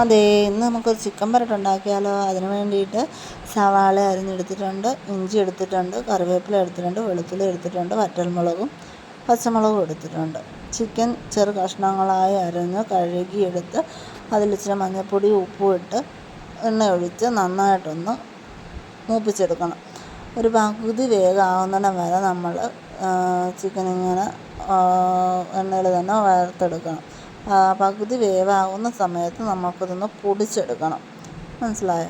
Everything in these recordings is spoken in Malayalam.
അതെ ഇന്ന് നമുക്കൊരു ചിക്കൻ പരട്ട് ഉണ്ടാക്കിയാലോ? അതിന് വേണ്ടിയിട്ട് സവാള അരിഞ്ഞെടുത്തിട്ടുണ്ട് ഇഞ്ചി എടുത്തിട്ടുണ്ട് കറിവേപ്പില എടുത്തിട്ടുണ്ട് വെളുത്തുള്ളി എടുത്തിട്ടുണ്ട് വറ്റൽമുളകും പച്ചമുളകും എടുത്തിട്ടുണ്ട്. ചിക്കൻ ചെറു കഷ്ണങ്ങളായി അരിഞ്ഞ് കഴുകിയെടുത്ത് അതിൽ ഇച്ചിരി മഞ്ഞൾപ്പൊടി ഉപ്പും ഇട്ട് എണ്ണ ഒഴിച്ച് നന്നായിട്ടൊന്ന് മൂപ്പിച്ചെടുക്കണം. ഒരു പകുതി വേഗമാകുന്നിടം വരെ നമ്മൾ ചിക്കൻ ഇങ്ങനെ എണ്ണയിൽ തന്നെ വറുത്തെടുക്കണം. പകുതി വേവാകുന്ന സമയത്ത് നമുക്കിതൊന്ന് പൊടിച്ചെടുക്കണം. മനസ്സിലായോ?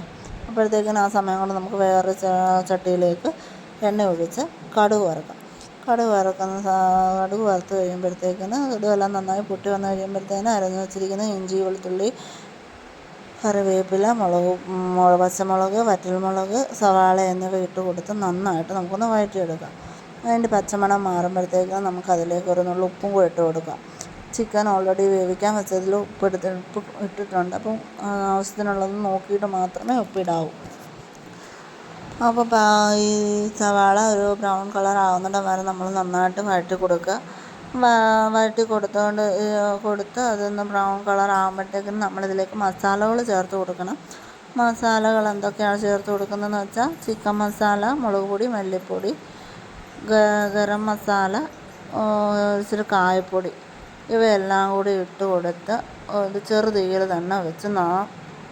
അപ്പോഴത്തേക്കിനും ആ സമയം കൊണ്ട് നമുക്ക് വേറെ ചട്ടിയിലേക്ക് എണ്ണ ഒഴിച്ച് കടുക് വറുക്കാം. കടുക് വറുക്കുന്ന കടുക് വറുത്ത് കഴിയുമ്പോഴത്തേക്കിന് കടുകെല്ലാം നന്നായി പൊട്ടി വന്ന് കഴിയുമ്പോഴത്തേന് അരഞ്ഞു വെച്ചിരിക്കുന്ന ഇഞ്ചി വെളുത്തുള്ളി കറിവേപ്പില മുളക് പച്ചമുളക് വറ്റൽമുളക് സവാള എന്നിവ ഇട്ട് കൊടുത്ത് നന്നായിട്ട് നമുക്കൊന്ന് വഴറ്റിയെടുക്കാം. അതിന്റെ പച്ചമണം മാറുമ്പോഴത്തേക്കും നമുക്കതിലേക്ക് ഒരു നുള്ളു ഉപ്പും കൂടി ഇട്ട് കൊടുക്കാം. ചിക്കൻ ഓൾറെഡി വേവിക്കാൻ വെച്ചതിൽ ഉപ്പ് എടുത്ത് ഉപ്പ് ഇട്ടിട്ടുണ്ട്. അപ്പം ആവശ്യത്തിനുള്ളത് നോക്കിയിട്ട് മാത്രമേ ഉപ്പിടാവൂ. അപ്പോൾ ഈ സവാള ഒരു ബ്രൗൺ കളർ ആവുന്നിടം വരെ നമ്മൾ നന്നായിട്ട് വഴറ്റി കൊടുക്കുക. വഴറ്റി കൊടുത്തുകൊണ്ട് കൊടുത്ത് അതൊന്ന് ബ്രൗൺ കളർ ആകുമ്പോഴത്തേക്കും നമ്മളിതിലേക്ക് മസാലകൾ ചേർത്ത് കൊടുക്കണം. മസാലകൾ എന്തൊക്കെയാണ് ചേർത്ത് കൊടുക്കുന്നതെന്ന് വെച്ചാൽ ചിക്കൻ മസാല മുളക് പൊടി മല്ലിപ്പൊടി ഗരം മസാല ഇച്ചിരി കായപ്പൊടി. ഇവയെല്ലാം കൂടി ഇട്ട് കൊടുത്ത് ഒരു ചെറു തീയിൽ തന്നെ വെച്ച് നാ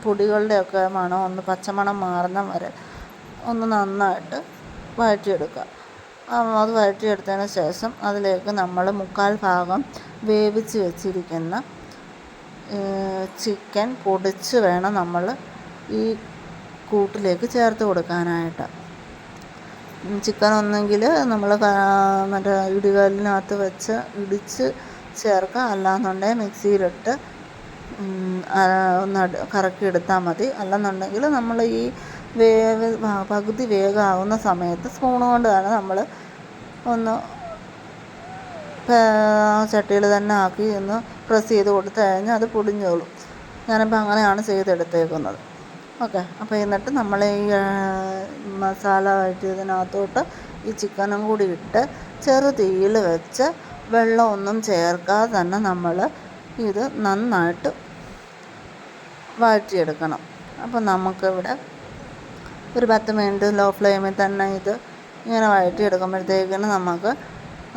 പൊടികളുടെയൊക്കെ മണം ഒന്ന് പച്ചമണം മാറുന്ന വരെ ഒന്ന് നന്നായിട്ട് വഴറ്റിയെടുക്കുക. അത് വഴറ്റിയെടുത്തതിന് ശേഷം അതിലേക്ക് നമ്മൾ മുക്കാൽ ഭാഗം വേവിച്ച് വെച്ചിരിക്കുന്ന ചിക്കൻ പൊടിച്ച് വേണം നമ്മൾ ഈ കൂട്ടിലേക്ക് ചേർത്ത് കൊടുക്കാനായിട്ട്. ചിക്കൻ ഒന്നെങ്കിൽ നമ്മൾ മറ്റേ ഇടികല്ലിനകത്ത് വെച്ച് ഇടിച്ച് ചേർക്കുക. അല്ലാന്നുണ്ടെങ്കിൽ മിക്സിയിലിട്ട് ഒന്ന് കറക്കി എടുത്താൽ മതി. അല്ലെന്നുണ്ടെങ്കിൽ നമ്മൾ ഈ വേവ് പകുതി വേഗമാവുന്ന സമയത്ത് സ്പൂൺ കൊണ്ട് തന്നെ നമ്മൾ ഒന്ന് ചട്ടിയിൽ തന്നെ ആക്കി ഒന്ന് പ്രസ് ചെയ്ത് കൊടുത്തു കഴിഞ്ഞാൽ അത് പൊടിഞ്ഞോളും. ഞാനിപ്പോൾ അങ്ങനെയാണ് ചെയ്തെടുത്തേക്കുന്നത്. ഓക്കെ. അപ്പോൾ എന്നിട്ട് നമ്മൾ ഈ മസാല വഴറ്റിയതിനകത്തോട്ട് ഈ ചിക്കനും കൂടി ഇട്ട് ചെറു തീയിൽ വെച്ച് വെള്ളമൊന്നും ചേർക്കാതെ തന്നെ നമ്മൾ ഇത് നന്നായിട്ട് വഴറ്റിയെടുക്കണം. അപ്പോൾ നമുക്കിവിടെ ഒരു പത്ത് മിനിറ്റ് ലോ ഫ്ലെയിമിൽ തന്നെ ഇത് ഇങ്ങനെ വഴറ്റിയെടുക്കുമ്പോഴത്തേക്കിന് നമുക്ക്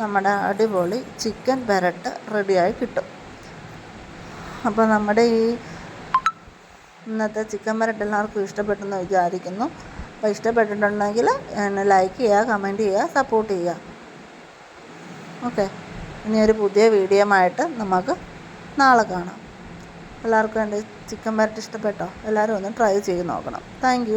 നമ്മുടെ അടിപൊളി ചിക്കൻ പെരട്ട് റെഡിയായി കിട്ടും. അപ്പോൾ നമ്മുടെ ഈ ഇന്നത്തെ ചിക്കൻ പെരട്ട് എല്ലാവർക്കും ഇഷ്ടപ്പെട്ടെന്ന് വിചാരിക്കുന്നു. അപ്പോൾ ഇഷ്ടപ്പെട്ടിട്ടുണ്ടെങ്കിൽ എന്നെ ലൈക്ക് ചെയ്യുക കമന്റ് ചെയ്യുക സപ്പോർട്ട് ചെയ്യുക. ഓക്കെ ഇനി ഒരു പുതിയ വീഡിയോ ആയിട്ട് നമുക്ക് നാളെ കാണാം. എല്ലാവർക്കും എന്റെ ചിക്കൻ വരട്ട് ഇഷ്ടപ്പെട്ടോ? എല്ലാവരും ഒന്ന് ട്രൈ ചെയ്ത് നോക്കണം. താങ്ക്